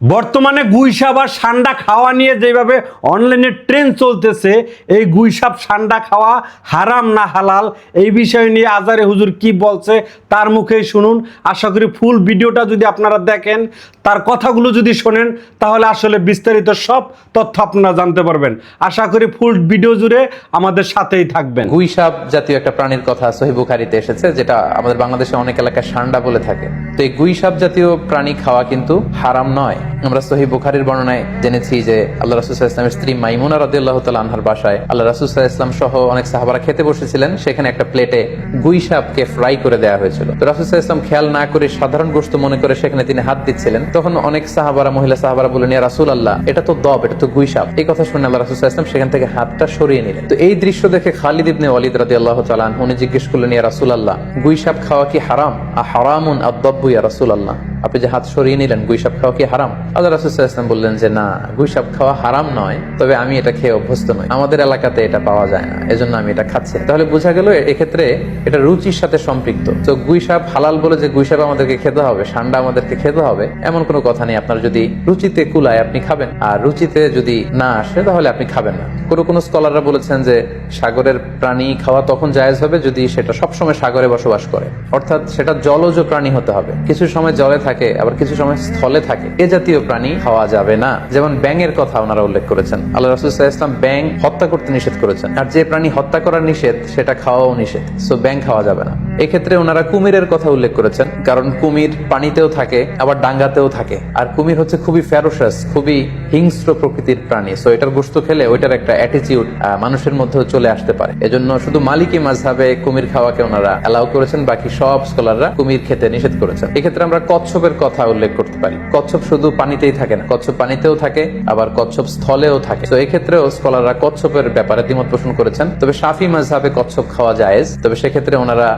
বর্তমানে গুইসাপ আর সান্ডা খাওয়া নিয়ে যেভাবে অনলাইনে ট্রেন্ড চলতেছে, এই গুইসাপ, সান্ডা খাওয়া হারাম না হালাল? এই বিষয় নিয়ে আজারে হুজুর কি বলছে তার মুখেই শুনুন। আশা করি ফুল ভিডিওটা যদি আপনারা দেখেন, তার কথাগুলো যদি শোনেন, তাহলে আসলে বিস্তারিত সব তথ্য আপনারা জানতে পারবেন। আশা করি ফুল ভিডিও জুড়ে আমাদের সাথেই থাকবেন। গুইসাপ জাতীয় একটা প্রাণীর কথা সহি বুখারিতে এসেছে, যেটা আমাদের বাংলাদেশে অনেক এলাকায় সান্ডা বলে থাকে। তো এই গুইসাপ জাতীয় প্রাণী খাওয়া কিন্তু হারাম নয়। আমরা সহি বুখারির বর্ণনায় জেনেছি যে আল্লাহ রাসুসাহ ইসলামের স্ত্রী মাইমুনা রাদিল্লাহ তালা আনহার বাসায় আল্লাহ রাসুসাহ ইসলাম সহ অনেক সাহাবারা খেতে বসেছিলেন। সেখানে একটা প্লেটে গুইসাপকে ফ্রাই করে দেওয়া হয়েছিল। তো রাসুসাহ ইসলাম খেয়াল না করে সাধারণ গোস্ত মনে করে সেখানে তিনি হাত দিচ্ছিলেন। তখন অনেক সাহাবারা, মহিলা সাহাবারা বলেন ইয়া রাসুল আল্লাহ এটা তো দব, এটা তো গুইসাপ এই কথা শুনে আল্লাহ রাসুসাহ ইসলাম সেখান থেকে হাতটা সরিয়ে নিলেন। তো এই দৃশ্য দেখে খালিদ ইবনে ওয়ালিদ রাদি আল্লাহ তালান উনি জিজ্ঞেস করলেন, ইয়া রাসুল আল্লাহ গুইসাপ খাওয়া কি হারাম? আ হারামুন আদব্বু ইয়া রাসুল আল্লাহ আপনি যে হাত সরিয়ে নিলেন গুইসাপ খাওয়া কি হারাম? আল্লাহ রাসুল ইসলাম বললেন যে, না গুইসাপ খাওয়া হারাম নয়, তবে আমি এটা খেয়ে অভ্যস্ত নই। আমাদের এলাকাতে এটা পাওয়া যায় না, এজন্য আমি এটা খাচ্ছি তাহলে বোঝা গেল এক্ষেত্রে এটা রুচির সাথে সম্পৃক্ত। তো গুইসাপ হালাল বলে যে গুইসাপ আমাদেরকে খেতে হবে, সান্ডা আমাদেরকে খেতে হবে, এমন কোনো কথা নেই। আপনার যদি রুচিতে কুলায় আপনি খাবেন, আর রুচিতে যদি না আসে, তাহলে আপনি খাবেন না। কোনো কোনো স্কলাররা বলেছেন যে, সাগরের প্রাণী খাওয়া তখন জায়েজ হবে যদি সেটা সবসময় সাগরে বসবাস করে। অর্থাৎ সেটা জলজ প্রাণী হতে হবে। কিছু সময় জলে থাকে আবার কিছু সময় স্থলে থাকে। এ জাতীয় প্রাণী খাওয়া যাবে না। যেমন ব্যাঙের কথা ওনারা উল্লেখ করেছেন। আল্লাহ রাসুল ইসলাম ব্যাং হত্যা করতে নিষেধ করেছেন। আর যে প্রাণী হত্যা করা নিষেধ, সেটা খাওয়াও নিষেধ। সো ব্যাং খাওয়া যাবে না। এক্ষেত্রে ওনারা কুমিরের কথা উল্লেখ করেছেন, কারণ কুমির পানিতেও থাকে, আবার ডাঙ্গাতেও থাকে। আর কুমির হচ্ছে খুবই ফ্যারোসাস খুবই হিংস্র প্রকৃতির প্রাণী। সো এটার গোস্ত খেলে ওইটার একটা অ্যাটিটিউড মানুষের মধ্যেও চলে আসতে পারে। এজন্য শুধু মালিকি মাঝহাবে কুমির খাওয়াকে ওনারা অ্যালাউ করেছেন, বাকি সব স্কলাররা কুমির খেতে নিষেধ করেছেন। এক্ষেত্রে আমরা কচ্ছপের কথা উল্লেখ করতে পারি। কচ্ছপ শুধু পানিতেই থাকে না, কচ্ছপ পানিতেও থাকে, আবার কচ্ছপ স্থলেও থাকে। তো এক্ষেত্রেও স্কলাররা কচ্ছপের ব্যাপারে দ্বিমত পোষণ করেছেন। তবে সাফি মাঝহাবে কচ্ছপ খাওয়া জায়েজ। তবে সেক্ষেত্রে ওনারা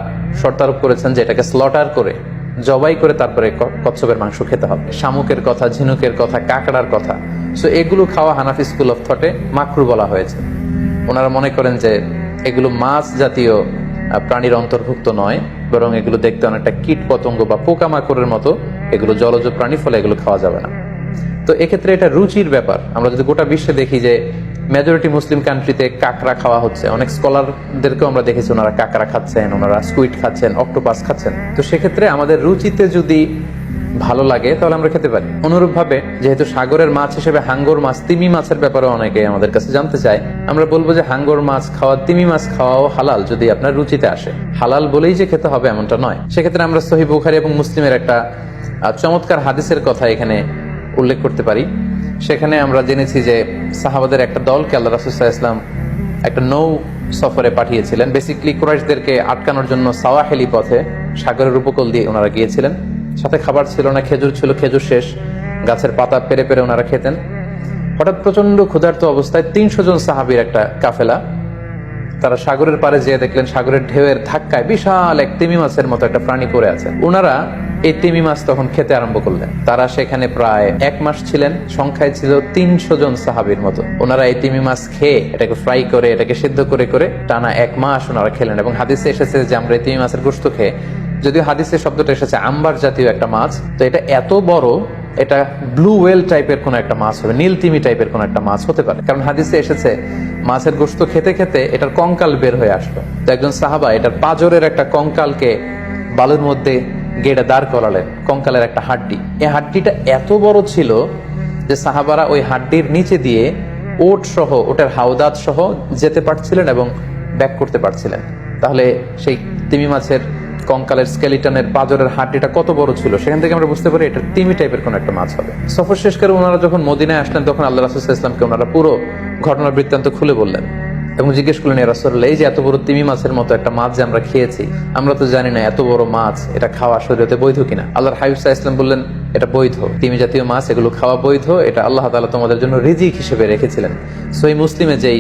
শর্তারোপ করেছেন যে এটাকে স্লটার করে, জবাই করে তারপরে কচ্ছপের মাংস খেতে হবে। শামুকের কথা, ঝিনুকের কথা, কাঁকড়ার কথা। সো এগুলো খাওয়া হানাফি স্কুল অফ থটে মাকরু বলা হয়েছে। ওনারা মনে করেন যে এগুলো মাছ জাতীয় প্রাণীর অন্তর্ভুক্ত নয়, বরং এগুলো দেখতে অনেকটা কীট পতঙ্গ বা পোকামাকড়ের মতো। এগুলো জলজ প্রাণী, ফলে এগুলো খাওয়া যাবে না। তো এক্ষেত্রে এটা রুচির ব্যাপার। আমরা যদি গোটা বিশ্বে দেখি যে মেজরিটি মুসলিম কান্ট্রিতে কাঁকড়া খাওয়া হচ্ছে। অনেক স্কলারদেরকেও আমরা দেখেছি, ওনারা কাঁকড়া খাচ্ছেন, ওনারা স্কুইড খাচ্ছেন অক্টোপাস খাচ্ছেন। তো সেক্ষেত্রে আমাদের রুচিতে যদি ভালো লাগে, তাহলে আমরা খেতে পারি। অনুরূপভাবে যেহেতু সাগরের মাছ হিসেবে হাঙ্গর মাছ, তিমি মাছের ব্যাপারে অনেকে আমাদের কাছে জানতে চায়, আমরা বলব যে হাঙ্গর মাছ খাওয়া, তিমি মাছ খাওয়াও হালাল যদি আপনার রুচিতে আসে। হালাল বলেই যে খেতে হবে এমনটা নয়। সেক্ষেত্রে আমরা সহি বুখারি এবং মুসলিমের একটা চমৎকার হাদিসের কথা এখানে উল্লেখ করতে পারি। সেখানে আমরা জেনেছি যে সাহাবাদের একটা দলকে আল্লাহ রাসুসাহ ইসলাম একটা নৌ সফরে পাঠিয়েছিলেন। বেসিকলি কুরাইশদেরকে আটকানোর জন্য সাওয়াহেলি পথে সাগরের উপকূল দিয়ে ওনারা গিয়েছিলেন। সাথে খাবার ছিল না, খেজুর ছিল, খেজুর শেষ। গাছের পাতা পেরে পেরে ওনারা খেতেন। হঠাৎ প্রচণ্ড ক্ষুধার্ত অবস্থায় তিনশো জন সাহাবির একটা কাফেলা, তারা সাগরের পারে যেয়ে দেখলেন সাগরের ঢেউয়ের ধাক্কায় বিশাল এক তিমি মাছের মতো একটা প্রাণী পড়ে আছে। ওনারা এই তিমি মাছ তখন খেতে আরম্ভ করলেন। তারা সেখানে প্রায় এক মাস ছিলেন। সংখ্যায় ছিল তিনশো জন সাহাবির মতো। ওনারা এই তিমি মাছ খেয়ে এটাকে ফ্রাই করে, এটাকে সিদ্ধ করে করে টানা এক মাস ওনারা খেলেন এবং হাদিসে এসেছে যে আমরা এই তিমি মাছের গোস্ত খেয়ে, যদিও হাদিসের শব্দটা এসেছে আম্বার জাতীয় একটা মাছ, তো এটা এত বড়, এটা ব্লু ওয়েল টাইপের কোন একটা মাছ হবে, নীল তিমি টাইপের কোন একটা মাছ হতে পারে। কারণ হাদিসে এসেছে, মাছের গোস্ত খেতে খেতে এটার কঙ্কাল বের হয়ে আসলো। তো একজন সাহাবা এটার পাজরের একটা কঙ্কালকে বালুর মধ্যে গেড়ে দাঁড় করালেন, কঙ্কালের একটা হাড্ডি। এই হাড্ডিটা এত বড় ছিল যে সাহাবারা ওই হাড্ডির নিচে দিয়ে ওট সহ, ওটার হাওদাত সহ যেতে পারছিলেন এবং ব্যাক করতে পারছিলেন। তাহলে সেই তিমি মাছের, কঙ্কালের স্কেলিটনের পাজরের হাড্ডিটা কত বড় ছিল, সেখান থেকে আমরা বুঝতে পারি এটা তিমি টাইপের কোন একটা মাছ হবে। সফর শেষ করে ওনারা যখন মদিনায় আসলেন, তখন আল্লাহ রাসুল ইসলামকে ওনারা পুরো ঘটনার বৃত্তান্ত খুলে বললেন। এবং জিজ্ঞেস করলেন রাসুল্লাহ এই যে এত বড় তিমি মাছের মতো একটা মাছ যে আমরা খেয়েছি, আমরা তো জানি না এত বড় মাছ, এটা খাওয়া শরীরতে বৈধ কিনা? আল্লাহর হাইফা ইসলাম বললেন, এটা বৈধ। তিমি জাতীয় মাছ, এগুলো খাওয়া বৈধ, এটা আল্লাহ তালা তোমাদের জন্য রিজিক হিসেবে রেখেছিলেন। সই মুসলিমে যেই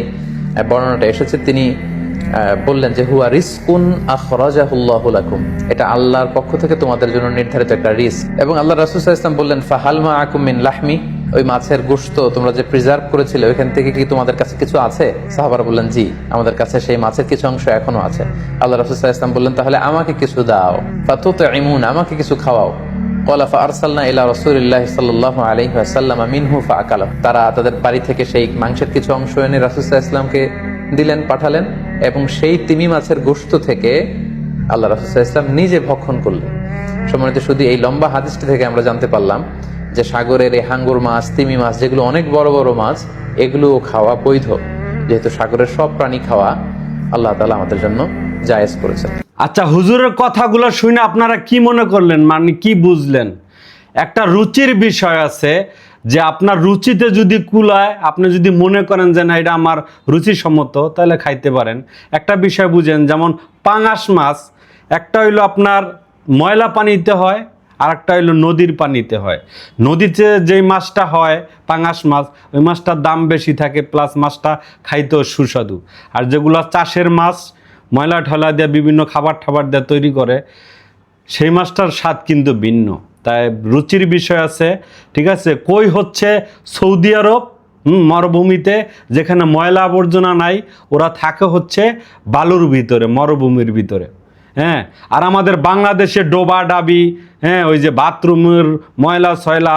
বর্ণনাটা এসেছে, তিনি বললেন যে, হুয়া রিস্কুন আখরাজাহুল্লাহু লাকুম। এটা আল্লাহর পক্ষ থেকে তোমাদের জন্য নির্ধারিত একটা রিস্ক এবং আল্লাহ রাসূল আলাইহি বললেন ফাহালমা আকুম মিন লাহমি। ওই মাছের গোশত তোমরা যে প্রিজার্ভ করেছিলে, ওইখান থেকে কি তোমাদের কাছে কিছু আছে? সাহাবারা বললেন, জি, আমাদের কাছে সেই মাছের কিছু অংশ এখনও আছে। আল্লাহ রাসূল সাল্লাল্লাহু আলাইহি ওয়াসাল্লাম বললেন, তাহলে আমাকে কিছু দাও। ফাতুতঈমুন আমাকে কিছু খাওয়াও। কলা আরসালনা ইলা রসুলিল্লাহ সাল্লাহ আলাইহি ওয়াসাল্লাম মিনহু তারা তাদের বাড়ি থেকে সেই মাংসের কিছু অংশ এনে রাসূলুল্লাহ ইসলামকে দিলেন, পাঠালেন এবং সেই তিমি মাছের গোশত থেকে আল্লাহ রাসূলুল্লাহ ইসলাম নিজে ভক্ষণ করলেন। সম্মানিত শুধু এই লম্বা হাদিসটি থেকে আমরা জানতে পারলাম যে সাগরের এই হাঙ্গুর মাছ, তিমি মাছ, যেগুলো অনেক বড় বড় মাছ এগুলো খাওয়া বৈধ। যেহেতু সাগরের সব প্রাণী খাওয়া আল্লাহ তালা আমাদের জন্য জায়েজ করেছেন। আচ্ছা হুজুরের কথাগুলো শুনে আপনারা কি মনে করলেন? মানে কি বুঝলেন? একটা রুচির বিষয় আছে যে আপনার রুচিতে যদি কুলায়, আপনি যদি মনে করেন যে না, এটা আমার রুচিসম্মত, তাহলে খাইতে পারেন। একটা বিষয় বুঝেন, যেমন পাঙাশ মাছ, একটা হইল আপনার ময়লা পানিতে হয় আর একটা হইল নদীর পানিতে হয়। নদীতে যেই মাছটা হয়, পাঙাশ মাছ, ওই মাছটার দাম বেশি থাকে প্লাস মাছটা খাইতেও সুস্বাদু। আর যেগুলো চাষের মাছ, ময়লা ঠলা দিয়ে বিভিন্ন খাবার ঠাবার দিয়ে তৈরি করে, সেই মাছটার স্বাদ কিন্তু ভিন্ন। তাই রুচির বিষয় আছে, ঠিক আছে? কই হচ্ছে সৌদি আরব মরুভূমিতে, যেখানে ময়লা আবর্জনা নাই, ওরা থাকে হচ্ছে বালুর ভিতরে, মরুভূমির ভিতরে। হ্যাঁ আর আমাদের বাংলাদেশে ডোবা ডাবি হ্যাঁ ওই যে বাথরুমের ময়লা সয়লা,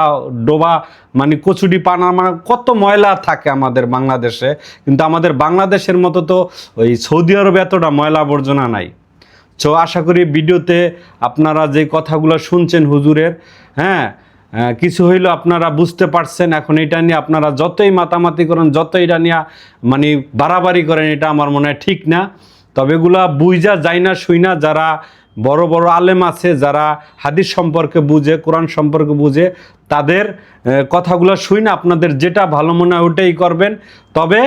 ডোবা মানে কচুরি পানা মানে কত ময়লা থাকে আমাদের বাংলাদেশে, কিন্তু আমাদের বাংলাদেশের মতো তো ওই সৌদি আরবে এতটা ময়লা আবর্জনা নাই। তো আশা করি ভিডিওতে আপনারা যে কথাগুলো শুনছেন হুজুরের হ্যাঁ কিছু হইল আপনারা বুঝতে পারছেন, এখন এটা নিয়ে আপনারা যতই মাতামাতি করেন, যতই এটা নিয়ে মানে বাড়াবাড়ি করেন, এটা আমার মনে হয় ঠিক না। তবে এগুলা বুঝা যায় না শুই না যারা বড় বড় আলেম আছে, যারা হাদিস সম্পর্কে বুঝে, কোরআন সম্পর্কে বুঝে, তাদের কথাগুলো শুই না আপনাদের যেটা ভালো মনে হয় ওটাই করবেন। তবে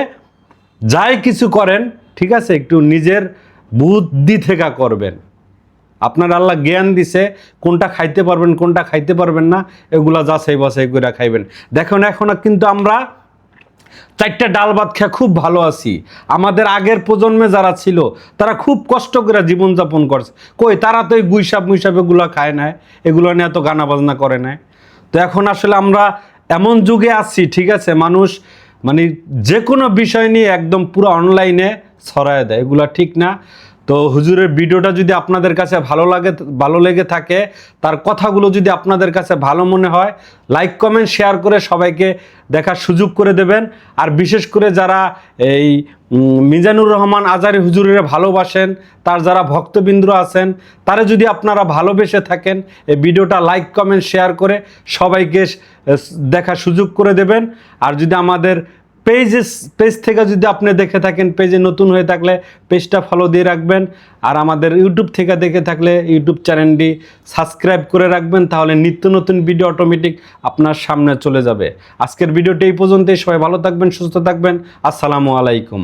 যাই কিছু করেন, ঠিক আছে, একটু নিজের বুদ্ধি থেকে করবেন। আপনার আল্লাহ জ্ঞান দিছে, কোনটা খাইতে পারবেন, কোনটা খাইতে পারবেন না, এগুলা যাচাই বাছাই করে খাইবেন। দেখুন, এখন কিন্তু আমরা চারটা ডাল ভাত খেয়ে খুব ভালো আছি। আমাদের আগের প্রজন্মে যারা ছিল, তারা খুব কষ্ট করে জীবনযাপন করছে। কই, তারা তো এই গুইসাপ মুইসাপ এগুলো খায় না এগুলো নিয়ে এত গানা বাজনা করে না তো এখন আসলে আমরা এমন যুগে আছি, ঠিক আছে, মানুষ মানে যে কোনো বিষয় নিয়ে একদম পুরো অনলাইনে ছড়ায় দেয়। এগুলো ঠিক না। তো হুজুরের ভিডিওটা যদি আপনাদের কাছে ভালো লাগে, ভালো লেগে থাকে, তার কথাগুলো যদি আপনাদের কাছে ভালো মনে হয় লাইক কমেন্ট শেয়ার করে সবাইকে দেখার সুযোগ করে দেবেন। আর বিশেষ করে যারা এই মিজানুর রহমান আজারি হুজুরের ভালোবাসেন, তার যারা ভক্তবৃন্দ আছেন, তারা যদি আপনারা ভালোবেসে থাকেন, এই ভিডিওটা লাইক কমেন্ট শেয়ার করে সবাইকে দেখার সুযোগ করে দেবেন। আর যদি আমাদের পেজেস পেজ থেকে যদি আপনি দেখে থাকেন পেজে নতুন হয়ে থাকলে পেজটা ফলো দিয়ে রাখবেন। আর আমাদের ইউটিউব থেকে দেখে থাকলে ইউটিউব চ্যানেলটি সাবস্ক্রাইব করে রাখবেন, তাহলে নিত্য নতুন ভিডিও অটোমেটিক আপনার সামনে চলে যাবে। আজকের ভিডিওটি এই পর্যন্তই, সবাই ভালো থাকবেন, সুস্থ থাকবেন, আসসালামু আলাইকুম।